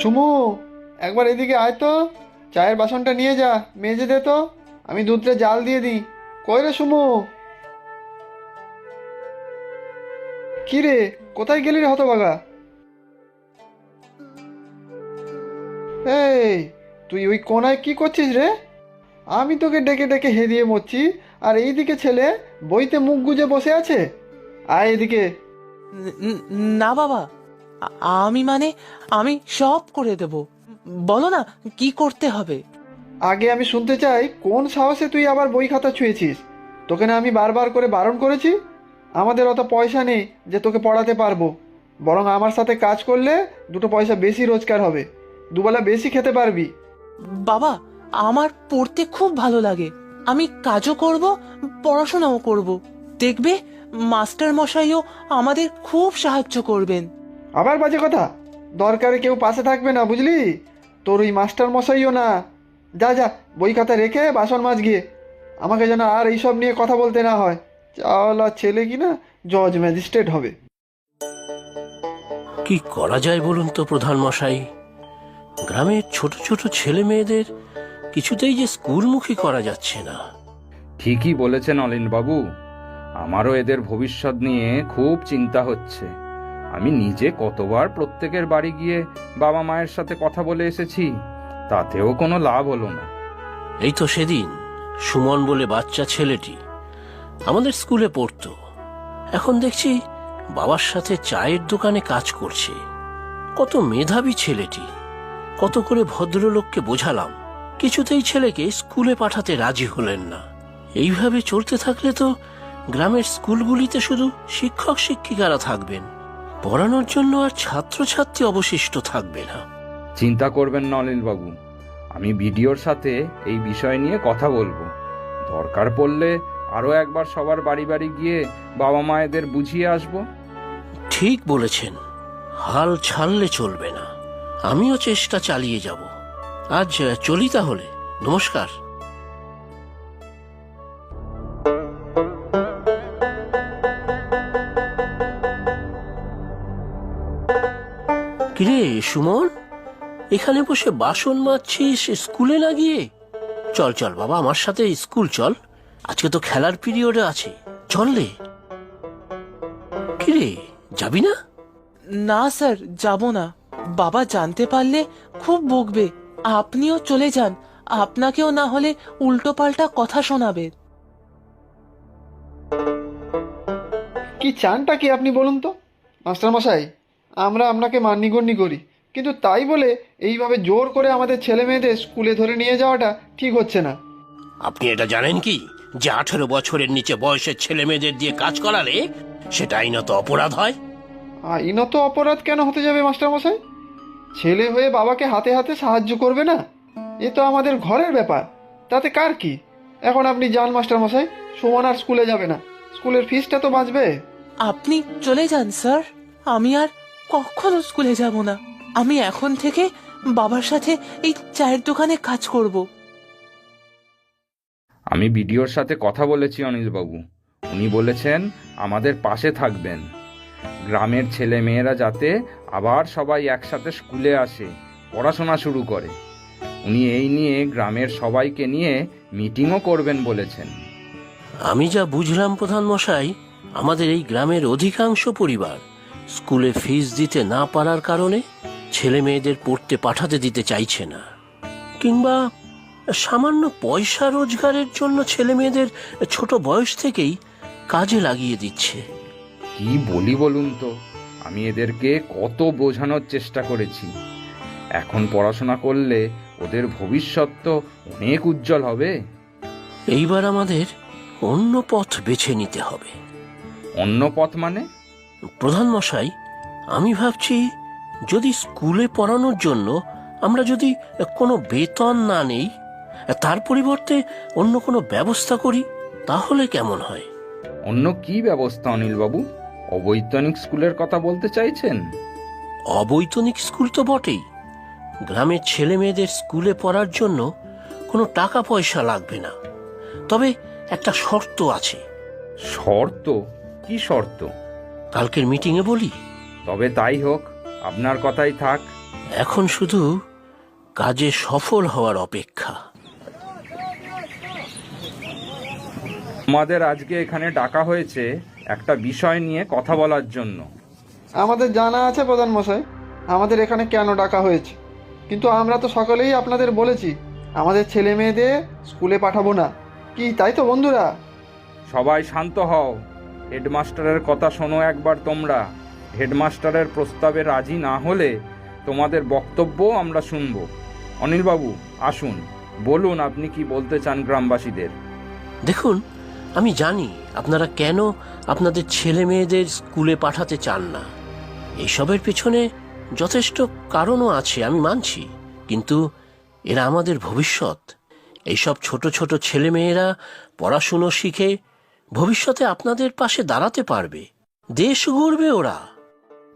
সুমু, একবার এদিকে আয় তো। চায়ের বাসনটা নিয়ে যা, মেজে দে তো। আমি দুধটা জাল দিয়ে দিই। কই রে সুমু? কি রে, কোথায় গেলি রে হতবাগা এই, তুই ওই কোনায় কি করছিস রে? আমি তোকে ডেকে ডেকে হেদিয়ে মরছি, আর এইদিকে ছেলে বইতে মুখ গুজে বসে আছে? আয় এদিকে। না বাবা আমি মানে আমি সব করে দেব। বলো না কি করতে হবে? আগে আমি শুনতে চাই কোন সাহসে তুই আবার বই খাতা ছুঁয়েছিস? তোকে না আমি বারবার করে বারণ করেছি? আমাদের অত পয়সা নেই যে তোকে পড়াতে পারব। বরং আমার সাথে কাজ করলে দুটো পয়সা বেশি রোজগার হবে। দুবেলা বেশি খেতে পারবি। বাবা আমার পড়তে খুব ভালো লাগে। আমি কাজও করব পড়াশোনাও করব। দেখবে মাস্টার মশাইও আমাদের খুব সাহায্য করবেন। আবার বাজে কথা? দরকারে কেউ পাশে থাকবে না বুঝলি? তোর ওই মাস্টার মশাইও না। যা যা বই খাতা রেখে বাসন মাছ গিয়ে আমাকে যেন আর এইসব নিয়ে কথা বলতে না হয়। চাওলা ছেলে কি না জজ ম্যাজিস্ট্রেট হবে। কি করা যায় বলুন তো প্রধান মশাই? গ্রামের ছোট ছোট ছেলে মেয়েদের কিছুতেই যে স্কুলমুখী করা যাচ্ছে না। ঠিকই বলেছেন অলিনবাবু। আমারও এদের ভবিষ্যৎ নিয়ে খুব চিন্তা হচ্ছে। আমি নিজে কতবার প্রত্যেকের বাড়ি গিয়ে বাবা মায়ের সাথে কথা বলে এসেছি, তাতেও কোনো লাভ হলো না। এই তো সেদিন সুমন বলে বাচ্চা ছেলেটি আমাদের স্কুলে পড়তো। এখন দেখছি বাবার সাথে চায়ের দোকানে কাজ করছে। কত মেধাবী ছেলেটি। কত করে ভদ্রলোককে বোঝালাম। কিছুতেই ছেলেকে স্কুলে পাঠাতে রাজি হলেন না। এইভাবে চলতে থাকলে তো গ্রামের স্কুলগুলিতে শুধু শিক্ষক শিক্ষিকারা থাকবেন। পড়ানোর জন্য আর ছাত্রছাত্রী অবশিষ্ট থাকবে না। চিন্তা করবেন না অনিলবাবু আমি ভিডিওর সাথে এই বিষয় নিয়ে কথা বলব। দরকার পড়লে আরও একবার সবার বাড়ি বাড়ি গিয়ে বাবা মায়েদের বুঝিয়ে আসব। ঠিক বলেছেন হাল ছাড়লে চলবে না। আমিও চেষ্টা চালিয়ে যাব। আজ চলি তাহলে। নমস্কার। কিরে সুমন? এখানে বসে বাসন মাজছিস স্কুলে না গিয়ে? চল চল বাবা আমার সাথে স্কুল চল। আজকে তো খেলার পিরিয়ডে আছে চল রে। কিরে যাবি না? না স্যার যাব না। বাবা জানতে পারলে খুব বকবে। আপনিও চলে যান। আপনাকেও না হলে উল্টো পাল্টা কথা শোনাবে। কি চানটা কি আপনি বলুন তো? মাস্টার মশাই আমরা আপনাকে মান্যগণ্য করি। কিন্তু তাই বলে এইভাবে জোর করে আমাদের ছেলে মেয়েদের স্কুলে ধরে নিয়ে যাওয়াটা ঠিক হচ্ছে না। আপনি এটা জানেন কি? যে আঠেরো বছরের নিচে বয়সের ছেলে মেয়েদের দিয়ে কাজ করালে সেটা আইনত অপরাধ হয়? আইনত অপরাধ কেন হতে যাবে মাস্টারমশাই? ছেলে হয়ে বাবাকে হাতে হাতে সাহায্য করবে না? এ তো আমাদের ঘরের ব্যাপার। তাতে কার কি? এখন আপনি যান মাস্টারমশাই। সুমন আর স্কুলে যাবে না। স্কুলের ফিসটা তো বাঁচবে। আপনি চলে যান স্যার। আমি আর কখনো স্কুলে যাব না। আমি এখন থেকে বাবার সাথে এই চায়ের দোকানে কাজ করব। আমি বিডিওর সাথে কথা বলেছি অনিলবাবু। উনি বলেছেন আমাদের পাশে থাকবেন। গ্রামের ছেলে মেয়েরা যাতে আবার সবাই একসাথে স্কুলে আসে পড়াশোনা শুরু করে। উনি এই নিয়ে গ্রামের সবাইকে নিয়ে মিটিংও করবেন বলেছেন। আমি যা বুঝলাম প্রধান মশাই আমাদের এই গ্রামের অধিকাংশ পরিবার স্কুলে ফিস দিতে না পারার কারণে ছেলে মেয়েদের পড়তে পাঠাতে দিতে চাইছে না। কিংবা সামান্য পয়সা রোজগারের জন্য ছেলে মেয়েদের ছোট বয়স থেকেই কাজে লাগিয়ে দিচ্ছে। কি বলি বলুন তো আমি এদেরকে কত বোঝানোর চেষ্টা করেছি। এখন পড়াশোনা করলে ওদের ভবিষ্যৎ তো অনেক উজ্জ্বল হবে। এইবার আমাদের অন্য পথ বেছে নিতে হবে। অন্য পথ মানে? প্রধান মশাই আমি ভাবছি যদি স্কুলে পড়ানোর জন্য আমরা যদি কোনো বেতন না নেই তার পরিবর্তে অন্য কোনো ব্যবস্থা করি তাহলে কেমন হয়? অন্য কি ব্যবস্থা অনিলবাবু? অবৈতনিক স্কুলের কথা বলতে চাইছেন? অবৈতনিক স্কুল তো বটেই। গ্রামের ছেলে মেয়েদের স্কুলে পড়ার জন্য কোনো টাকা পয়সা লাগবে না। তবে একটা শর্ত আছে। শর্ত? কি শর্ত? কালকের মিটিংয়ে বলি? তবে তাই হোক আপনার কথাই থাক। এখন শুধু কাজে সফল হওয়ার অপেক্ষা। আমাদের আজকে এখানে ডাকা হয়েছে একটা বিষয় নিয়ে কথা বলার জন্য। আমাদের জানা আছে প্রধান মশাই আমাদের এখানে কেন ডাকা হয়েছে? কিন্তু আমরা তো সকলেই আপনাদের বলেছি আমাদের ছেলে মেয়েদের স্কুলে পাঠাবো না। কি তাই তো বন্ধুরা? সবাই শান্ত হও। হেডমাস্টারের কথা শোনো একবার তোমরা। হেডমাস্টারের প্রস্তাবে রাজি না হলে তোমাদের বক্তব্য আমরা শুনব। অনিলবাবু, আসুন, বলুন আপনি কি বলতে চান গ্রামবাসীদের। দেখুন, আমি জানি আপনারা কেন আপনাদের ছেলে মেয়েদের স্কুলে পাঠাতে চান না। এইসবের পেছনে যথেষ্ট কারণও আছে, আমি মানছি। কিন্তু এরা আমাদের ভবিষ্যৎ। এইসব ছোট ছোট ছেলে মেয়েরা পড়াশুনো শিখে ভবিষ্যতে আপনাদের পাশে দাঁড়াতে পারবে। দেশ গড়বে ওরা।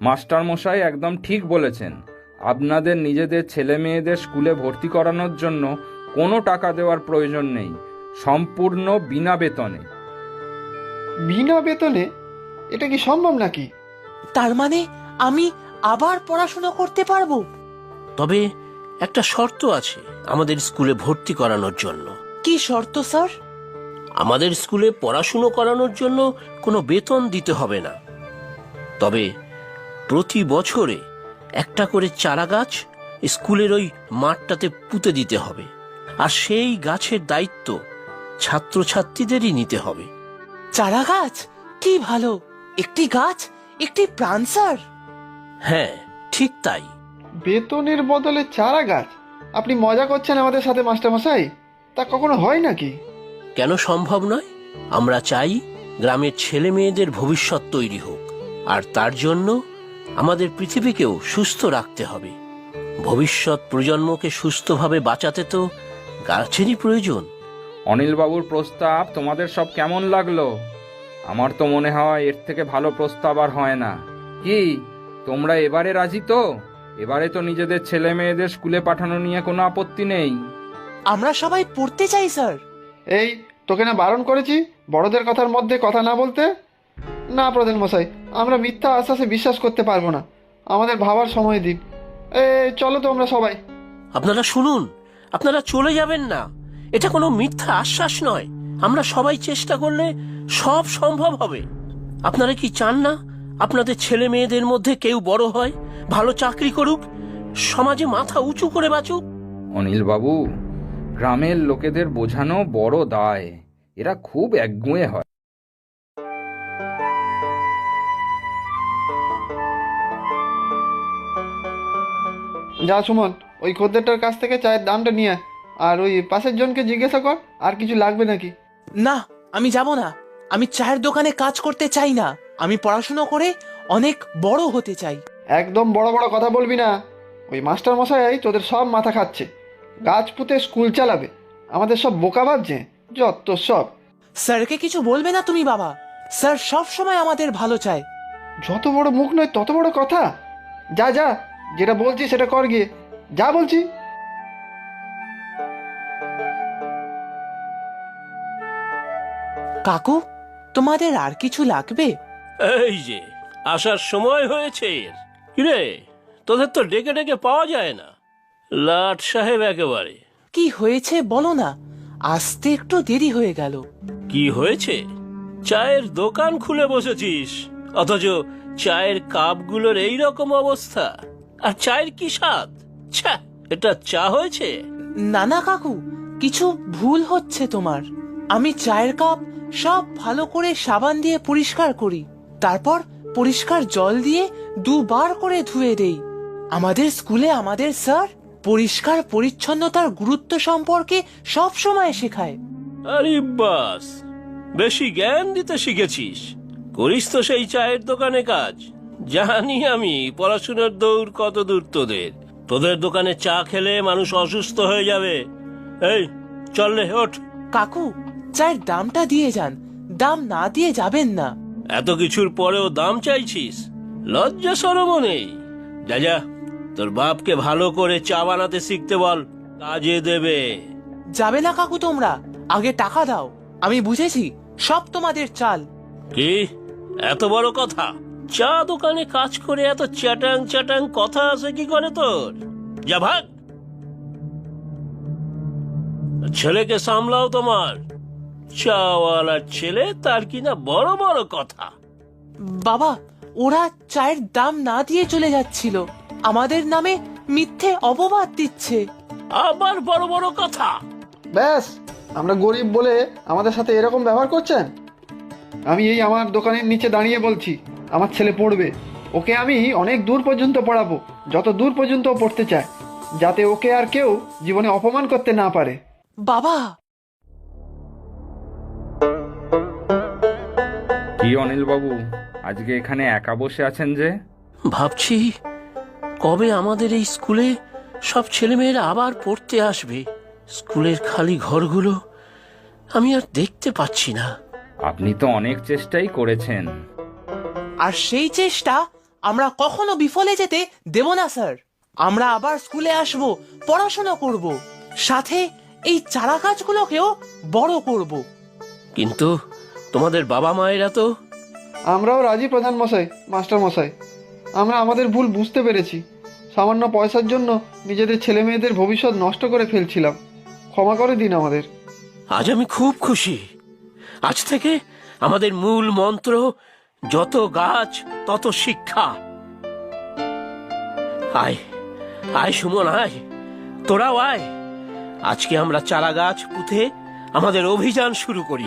মাস্টার মশাই একদম ঠিক বলেছেন। আপনাদের নিজেদের ছেলে মেয়েদের স্কুলে ভর্তি করানোর জন্য কোনো টাকা দেওয়ার প্রয়োজন নেই। সম্পূর্ণ বিনা বেতনে। বিনা বেতনে? এটা কি সম্ভব নাকি? তার মানে আমি আবার পড়াশোনা করতে পারব? তবে একটা শর্ত আছে আমাদের স্কুলে ভর্তি করানোর জন্য। কি শর্ত স্যার? আমাদের স্কুলে পড়াশুনো করানোর জন্য কোনো বেতন দিতে হবে না। তবে প্রতি বছরে একটা করে চারা গাছ স্কুলের ওই মাঠটাতে পুঁতে দিতে হবে। আর সেই গাছের দায়িত্ব ছাত্রছাত্রীদেরই নিতে হবে। চারা গাছ কি ভালো! একটি গাছ? একটি প্রাণ স্যার! হ্যাঁ ঠিক তাই। বেতনের বদলে চারা গাছ আপনি মজা করছেন আমাদের সাথে মাস্টারমশাই। তা কখনো হয় নাকি? কেন সম্ভব নয়? আমরা চাই গ্রামের ছেলে মেয়েদের ভবিষ্যৎ তৈরি হোক আর তার জন্য আমাদের পৃথিবীকেও সুস্থ রাখতে হবে। ভবিষ্যৎ প্রজন্মকে সুস্থভাবে বাঁচাতে তো গাছেরই প্রয়োজন। অনিলবাবুর প্রস্তাব তোমাদের সব কেমন লাগল? আমার তো মনে হয় এর থেকে ভালো প্রস্তাব আর হয় না। কি তোমরা এবারে রাজি তো? এবারে তো নিজেদের ছেলে মেয়েদের স্কুলে পাঠানো নিয়ে কোনো আপত্তি নেই। আমরা সবাই পড়তে চাই স্যার। এই তোকে না বারণ করেছি? বড়দের কথার মধ্যে কথা না বলতে? না প্রধান মশাই আমরা মিথ্যা আশ্বাসে বিশ্বাস করতে পারব না। আমাদের ভাবার সময় দিন। এ চলো তো আমরা সবাই। আপনারা শুনুন আপনারা চলে যাবেন না। এটা কোনো মিথ্যা আশ্বাস নয়। আমরা সবাই চেষ্টা করলে সব সম্ভব হবে। আপনারা কি চান না? আপনাদের ছেলে মেয়েদের মধ্যে কেউ বড় হয় ভালো চাকরি করুক সমাজে মাথা উঁচু করে বাঁচুক? অনিলবাবু গ্রামের লোকেদের বোঝানো বড় দায়। এরা খুব একগুঁয়ে হয়। যা সুমন ওই খদ্দেরটার কাছ থেকে চায়ের দামটা নিয়ে আয়। আর ওই পাশের জনকে জিজ্ঞাসা কর আর কিছু লাগবে নাকি। না আমি যাব না। আমি চায়ের দোকানে কাজ করতে চাই না। আমি পড়াশুনো করে অনেক বড় হতে চাই। একদম বড় বড় কথা বলবি না। ওই মাস্টার মশাই তোদের সব মাথা খাচ্ছে। গাছ পুঁতে স্কুল চালাবে। আমাদের সব বোকা ভাবছে যত সব। স্যারকে কিছু বলবে না তুমি বাবা। স্যার সব সময় আমাদের ভালো চায়। যত বড় মুখ নয় তত বড় কথা। যা যা যেটা বলছি সেটা কর গিয়ে। যা বলছি। কাকু তোমাদের আর কিছু লাগবে? এই যে আসার সময় হয়েছে এর। কিরে তোদের তো ডেকে ডেকে পাওয়া যায় না। লাট সাহেব একেবারে। কি হয়েছে বলো না? আসতে একটু দেরি হয়ে গেল। কি হয়েছে? চায়ের দোকান খুলে বসেছিস। অথচ চায়ের কাপগুলোর এই রকম অবস্থা। আর চায়ের কি স্বাদ? ছ্যা এটা চা হয়েছে? না না কাকু কিছু ভুল হচ্ছে তোমার। আমি চায়ের কাপ সব ভালো করে সাবান দিয়ে পরিষ্কার করি। তারপর পরিষ্কার জল দিয়ে দুবার করে ধুয়ে দেই। আমাদের স্কুলে আমাদের স্যার পরিষ্কার পরিচ্ছন্নতার গুরুত্ব সম্পর্কে সব সময় শেখায়। আরে বাস বেশি জ্ঞান দিতে শিখেছিস। করিস তো সেই চায়ের দোকানে কাজ। জানি আমি পড়াশোনার দৌড় কত দূর তোদের। তোদের দোকানে চা খেলে মানুষ অসুস্থ হয়ে যাবে। এই চল রে ওঠ। কাকু চায়ের দামটা দিয়ে যান। দাম না দিয়ে যাবেন না। এত কিছুর পরেও দাম চাইছিস? লজ্জা সরমও নেই। যা যা তোর বাপকে ভালো করে চা বানাতে শিখতে বল কাজে দেবে। যাবে না কাকু তোমরা আগে টাকা দাও আমি বুঝেছি সব তোমাদের চাল। কি? এত বড় কথা? চা দোকানে কাজ করে এত চ্যাটাং চ্যাটাং কথা আছে কি করে তোর? যা ভাগ। ছেলেকে সামলাও তোমার। চাওয়ালার ছেলে তার কিনা বড় বড় কথা? বাবা ওরা চায়ের দাম না দিয়ে চলে যাচ্ছিল। আমাদের নামে মিথ্যে অপবাদ দিচ্ছে। আবার বড় বড় কথা। ব্যাস আমরা গরিব বলে আমাদের সাথে এরকম ব্যবহার করছেন? আমি এই আমার দোকানের নিচে দাঁড়িয়ে বলছি আমার ছেলে পড়বে। ওকে আমি অনেক দূর পর্যন্ত পড়াবো যত দূর পর্যন্ত ও পড়তে চায় যাতে ওকে আর কেউ জীবনে অপমান করতে না পারে। বাবা! কি অনিল বাবু আজকে এখানে একা বসে আছেন যে? ভাবছি কবে আমাদের এই স্কুলে সব ছেলেমেয়েরা আবার পড়তে আসবে? স্কুলের খালি ঘরগুলো আমি আর দেখতে পাচ্ছি না। আপনি তো অনেক চেষ্টাই করেছেন। আর সেই চেষ্টা আমরা কখনো বিফলে যেতে দেব না স্যার। আমরা আবার স্কুলে আসব পড়াশোনা করব সাথে এই চারা গাছগুলোকেও বড় করব। কিন্তু তোমাদের বাবা মায়েরা তো আমরাও রাজি প্রধান মশাই মাস্টার মশাই আমরা আমাদের ভুল বুঝতে পেরেছি। সামান্য পয়সার জন্য নিজেদের ছেলে মেয়েদের ভবিষ্যৎ নষ্ট করে ফেলছিলাম। ক্ষমা করে দিন আমাদের। আজ আমি খুব খুশি। আজ থেকে আমাদের মূল মন্ত্র, যত গাছ, তত শিক্ষা। আয় আয় সুমন, আয়। তোরাও আয়। আজকে আমরা চারা গাছ পুঁতে আমাদের অভিযান শুরু করি।